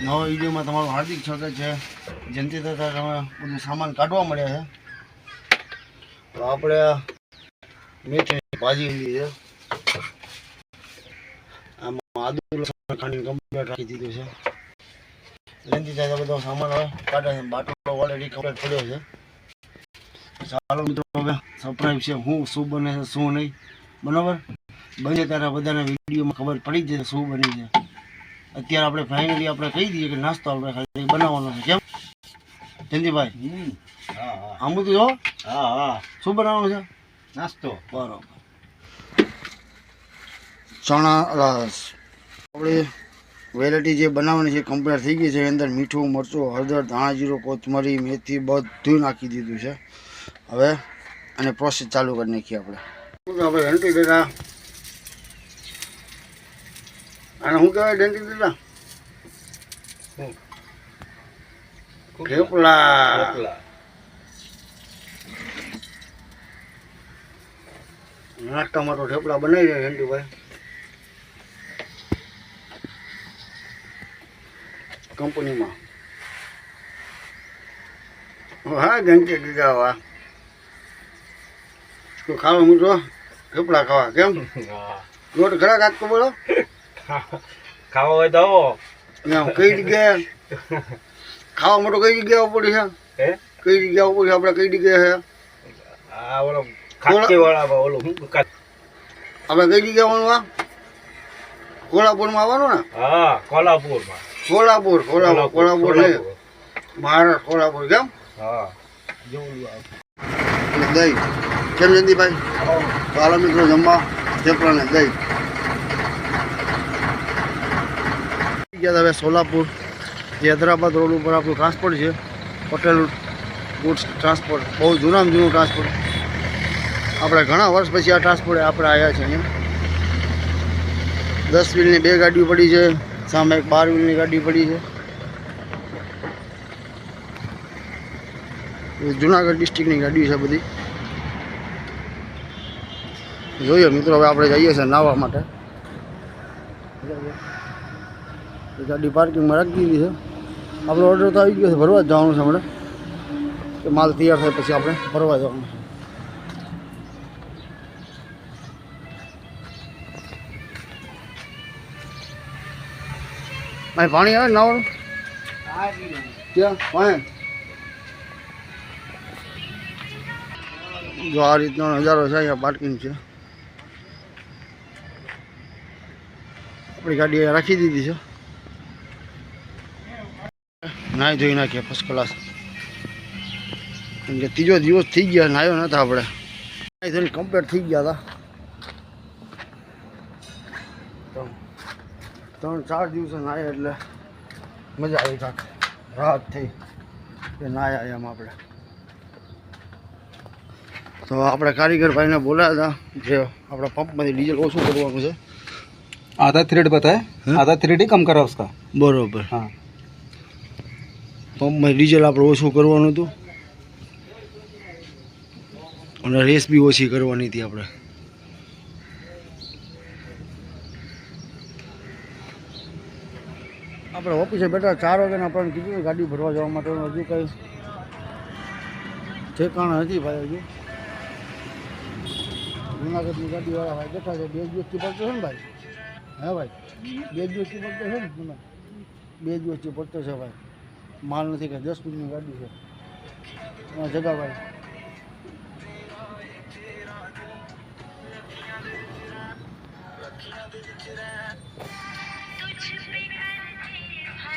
નવા વિડીયોમાં તમારું હાર્દિક સ્વાગત છે. જયંતિ દાદા તમે બધું સામાન કાઢવા મળ્યા છે. તો આપણે મેથી ભાજી લીધી છે. આમાં આદુ લસણ ખાંડીને કમ્પ્લીટ રાખી દીધું છે. જયંતિ દાદા બધો સામાન હવે કાઢે છે. બાટલો ઓલરેડી કમ્પ્લીટ પડ્યો છે. ચાલો મિત્રો, હવે સરપ્રાઈઝ છે. હું શું બને છે, શું નહીં. બરાબર? બને ત્યારે બધાને વિડીયોમાં ખબર પડી જશે શું બની છે. અત્યારે આપણે ફાઇનલી આપણે કહી દઈએ કે નાસ્તો આપણે ખાલી બનાવવાનો છે. કેમ? જયંતિભાઈ આંબુ તો જો હા. હા શું બનાવવાનું છે? નાસ્તો. બરોબર. ચણા રસ આપણે વેરાયટી જે બનાવવાની છે કમ્પ્લીટ થઈ ગઈ છે અંદર મીઠું મરચું હળદર ધાણા જીરું કોથમરી મેથી બધું નાખી દીધું છે. હવે અને પ્રોસેસ ચાલુ કરી નાખીએ આપણે. આપણે ઘંટી દેતા અને શું કહેવાય ઘંટી દેતા ઢેપલા. નાસ્તામાં તો ઢેપલા બનાવી દે ઘંટીભાઈ કંપનીમાં. હા ઘંટી દીધા વાહ ખાવા મૂકો ઢેપલા ખાવા કેમ? રોટ ખરા કાચકો બોલો. ખાવા હોય તો આવો. કઈ જગ્યાએ? ખાવા મોટો કઈ જગ્યા ઉપર છે? હે? કઈ જગ્યા ઉપર છે? આપણે કઈ જગ્યાએ છે? આ ઓલો ખાટી વાળા ઓલું શું આપણે કઈ જગ્યા આવવાનું આ? કોલ્હાપુરમાં આવવાનું ને? હા કોલ્હાપુરમાં. કોલ્હાપુર કોલ્હાપુર કોલ્હાપુર નહીં. મહારાષ્ટ્ર કોલ્હાપુર કેમ હા. દહીં કેમ જયંતિભાઈ? તો મિત્રો જમવા થેપલા ને દહીં ગયા હતા હવે સોલાપુર. જે હૈદરાબાદ રોડ ઉપર આપણું ટ્રાન્સપોર્ટ છે. પટેલ ગુડ્સ ટ્રાન્સપોર્ટ બહુ જૂનામાં જૂનું ટ્રાન્સપોર્ટ આપણે ઘણા વર્ષ પછી આ ટ્રાન્સપોર્ટ આપણે આવ્યા છે અહીંયા. દસ વ્હીલની બે ગાડીઓ પડી છે. સામે એક બાર વ્હીલની ગાડી પડી છે. એ જુનાગઢ ડિસ્ટ્રિક્ટની ગાડી છે બધી. જોઈએ મિત્રો, હવે આપણે જઈએ છીએ નાહવા માટે. ગાડી પાર્કિંગમાં રાખી દીધી છે. આપણો ઓર્ડર તો આવી ગયો છે, ભરવા જવાનું છે હમણાં. કે માલ તૈયાર થાય પછી આપણે ભરવા જવાનું છે. અહીં પાણી આવે ને નાવાનું? ક્યાં? પાણી? જો આ રીતનો નજારો છે, અહીંયા પાર્કિંગ છે. આપણી ગાડી રાખી દીધી છે. નાહી ધોઈ નાખીએ ફર્સ્ટ ક્લાસ કેમ કે ત્રીજો દિવસ થઈ ગયા નાહ્યો નતા આપણે નાહી ધોઈને કમ્પ્લીટ થઈ ગયા હતા ત્રણ- ત્રણ ચાર દિવસે નાહ્યા એટલે મજા આવી કાંક રાહત થઈ કે નાહ્યા એમ આપણે તો આપણે કારીગર ભાઈને બોલાયા હતા જે આપણા પંપમાંથી ડીઝલ ઓછું કરવાનું છે आधा थ्रेड बताए हाँ? आधा थ्रेड ही कम करा उसका બરોબર हाँ પંપમાં ડીઝલ આપણે ઓછું કરવાનું હતું. અને રેસ બી ઓછી કરવાની હતી આપણે. આપણે ઓફિસે બેઠા ચાર વાગ્યાને આપણને કીધું ગાડી ભરવા જવા માટે. હજુ કંઈ ઠેકાણ નથી ભાઈ હજુ. જુનાગઢની ગાડીવાળા ભાઈ બેઠા છે. બે દિવસથી પડતો છે ને ભાઈ? હે ભાઈ? બે દિવસથી પડતો છે ને? બે દિવસથી પડતો છે ભાઈ. માલ નથી કે દસ મિનિટની ગાડી છે. જગાભાઈ.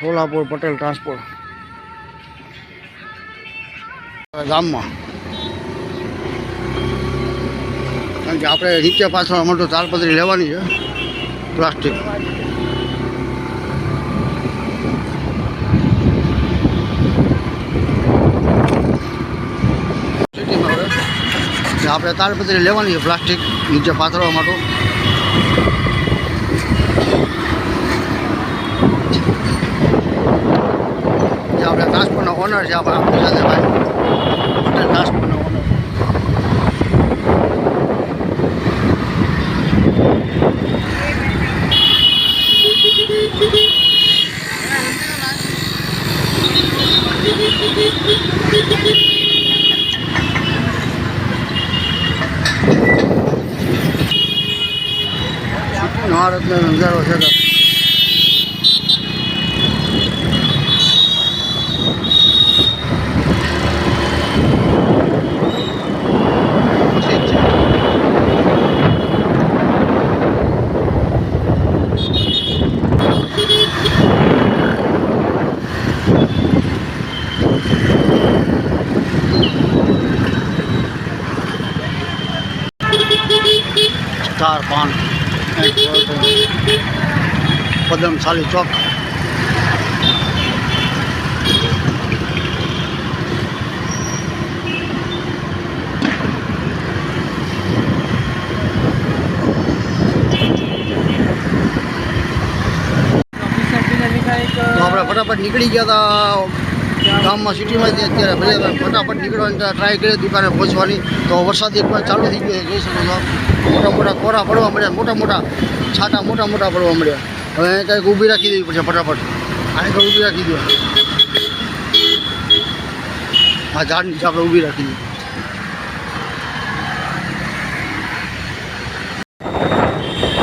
સોલાપુર પટેલ ટ્રાન્સપોર્ટ. ગામમાં. કારણ કે આપણે નીચે પાછળ અમારે તો તાલપત્રી લેવાની છે, પ્લાસ્ટિક સિટીમાં હવે કે આપણે તાડપત્રી લેવાની પ્લાસ્ટિક નીચે પાથરવા માટે. આપણે ટ્રાન્સપોર્ટના ઓનર છે આપણે સાથે ટ્રાન્સપોર્ટના ઓનર મહારત્ન નજારો છે તો પછી જ છે ચાર પાન પદમશાલી ચોક તો આપણે ફટાફટ નીકળી ગયા હતા ગામમાં સિટીમાં અત્યારે ભલે ફટાફટ નીકળવાની ટ્રાય કરીએ દુકાને પહોંચવાની. તો વરસાદ એક ચાલુ થઈ ગયો જોઈ શકો છો મોટા મોટા કોરા પડવા મળ્યા, મોટા મોટા છાંટા મોટા મોટા પડવા મળ્યા. હવે કંઈક ઊભી રાખી દેવી પડશે ફટાફટ. આને કંઈક ઊભી રાખી દો આ ઝાડ નીચે આપણે ઊભી રાખી દઈએ.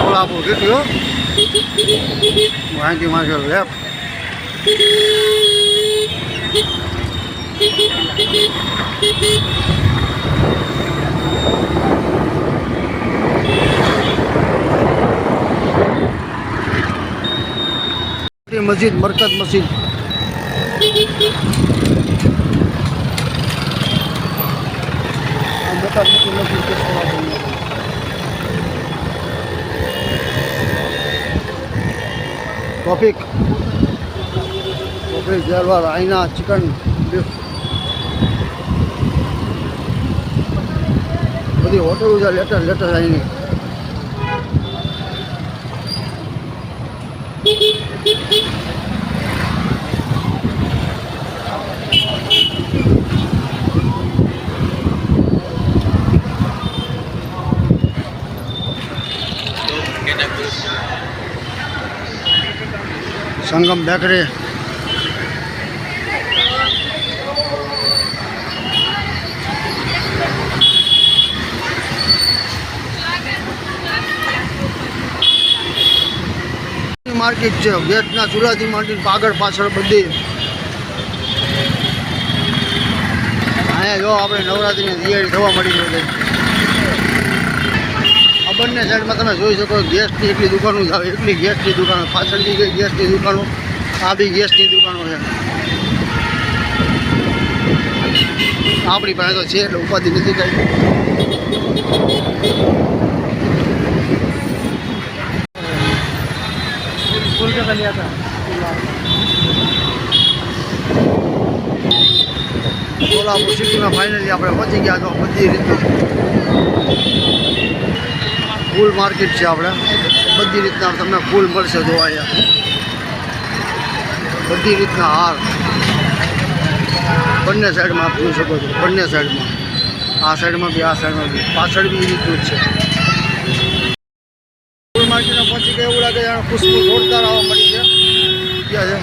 કોલ્હાપુર કેટલું અહીંથી મારે લેફ્ટ મસ્જિદ મરકત મસ્જિદ. ટોપિક ટોપિક જેલવાર આઈના ચિકન બીફ બધી હોટલો છે લેટર લેટર આવીને સંગમ બેકરી. માર્કેટ છે. ગેટના ચૂલાથી માંડીને આગળ પાછળ બધી. અહીંયા જો આપણે નવરાત્રિની તૈયારી થવા મળી છે આ બંને સાઈડમાં તમે જોઈ શકો ગેસની એટલી દુકાનો જ એટલી ગેસની દુકાનો પાછળથી ગઈ ગેસની દુકાનો, આ બી ગેસની દુકાનો છે. આપણી પાસે તો છે, એટલે ઉપાધિ નથી કઈ. સોલાપુર સિટીમાં ફાઇનલી આપણે પહોંચી ગયા તો બધી રીતનું. ફૂલ માર્કેટ છે આપણે. બધી રીતના તમને ફૂલ મળશે જોવા અહીંયા. બધી રીતના હાર. બંને સાઈડમાં આપ શકો છો, બંને સાઈડમાં આ સાઈડમાં બી, આ સાઈડમાં બી. પાછળ બી એ રીતનું જ છે. માર્કેટમાં એવું લાગે જાણે ખુશ્બુ જોરદાર આવવા મળી છે. ક્યાં છે?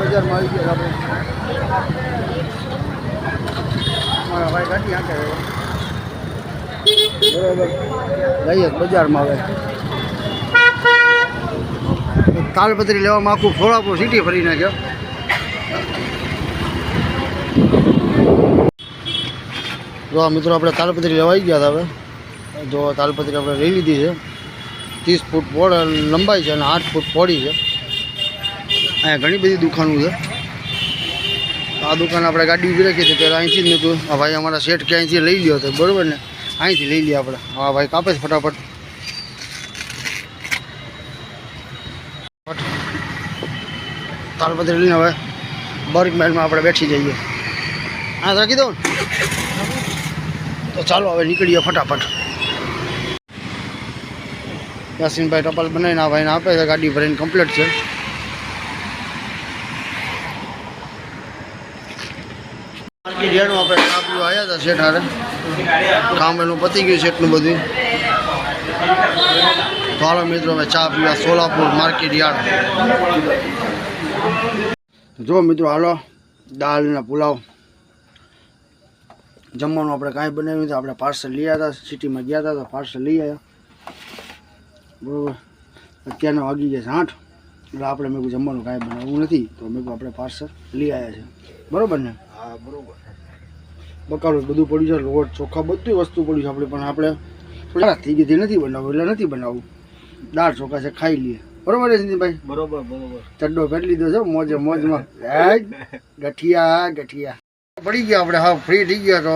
બજારમાં આવી ગયા મારા ભાઈ ગાડી હાંકે બરાબર. જઈએ બજારમાં આવે તાલપત્રી લેવામાં આખું ફોડાપુર સિટી ફરી નાખ્યો. જો આ મિત્રો આપણે તાલપત્રી લેવાઈ ગયા હતા હવે. જો તાલપત્રી આપણે લઈ લીધી છે. ત્રીસ ફૂટ પોળ લંબાઈ છે અને આઠ ફૂટ પોળી છે. અહીંયા ઘણી બધી દુકાનો છે. આ દુકાન આપણે ગાડી ઊભી રાખી હતી પહેલાં અહીંથી જ નહોતું આ ભાઈ અમારા શેઠ કે અહીંથી લઈ ગયો હતો બરાબર ને? અહીંથી લઈ લઈએ આપણે. હા ભાઈ કાપે છે ફટાફટ. તાલપત્રી લઈને હવે બર્ગ મહેલમાં આપણે બેઠી જઈએ. હા રાખી દઉં ને? તો ચાલો હવે નીકળીએ ફટાફટ. યાસીનભાઈ ટપાલ બનાવીને આ ભાઈને આપે છે, ગાડી ભરીને કમ્પ્લીટ છે. માર્કેટ યાર્ડમાં આપણે પીવા આવ્યા હતા શેઠ હારે કામ એનું પતી ગયું છે એટલું બધું. તો મિત્રો અમે ચા પીવા સોલાપુર માર્કેટ યાર્ડ. જો મિત્રો, હાલો દાળ ને પુલાવ. જમવાનું આપણે કાંઈ બનાવ્યું હતું આપણે પાર્સલ લઈ આવ્યા હતા સિટીમાં ગયા હતા તો પાર્સલ લઈ આવ્યા. બરાબર. અત્યારના વાગી ગયા છે આઠ. એટલે આપણે મેં જમવાનું કાંઈ બનાવવું નથી તો મેં આપણે પાર્સલ લઈ આવ્યા છે. બરોબર ને? હા બરોબર. બકાલું બધું પડ્યું છે લોટ ચોખા બધી વસ્તુ પડ્યું છે આપણે પણ આપણે થોડા થઈ ગઈ નથી બનાવવું એટલે નથી બનાવવું. દાળ ચોખા છે ખાઈ લઈએ. બરોબર છે નીતિનભાઈ બરોબર બરોબર. ચડ્ડો પહેરી લીધો છે મોજે મોજમાં. ગઠિયા ગઠિયા. પડી ગયા આપણે, હા ફ્રી થઈ ગયા તો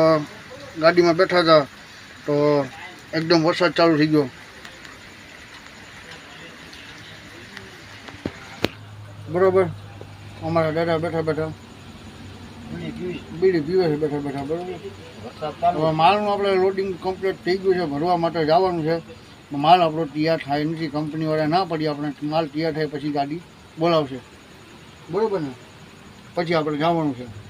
ગાડીમાં બેઠા હતા તો એકદમ વરસાદ ચાલુ થઈ ગયો. બરોબર? અમારા દાદા બેઠા બેઠા. બીડી પીવે છે બેઠા બેઠા, બરોબર? માલનું આપણે લોડિંગ કમ્પ્લીટ થઈ ગયું છે, ભરવા માટે જવાનું છે. માલ આપણો તૈયાર થાય નથી, કંપનીવાળા ના પડી, આપણે માલ તૈયાર થાય પછી ગાડી બોલાવશે. બરોબર ને? પછી આપણે જવાનું છે.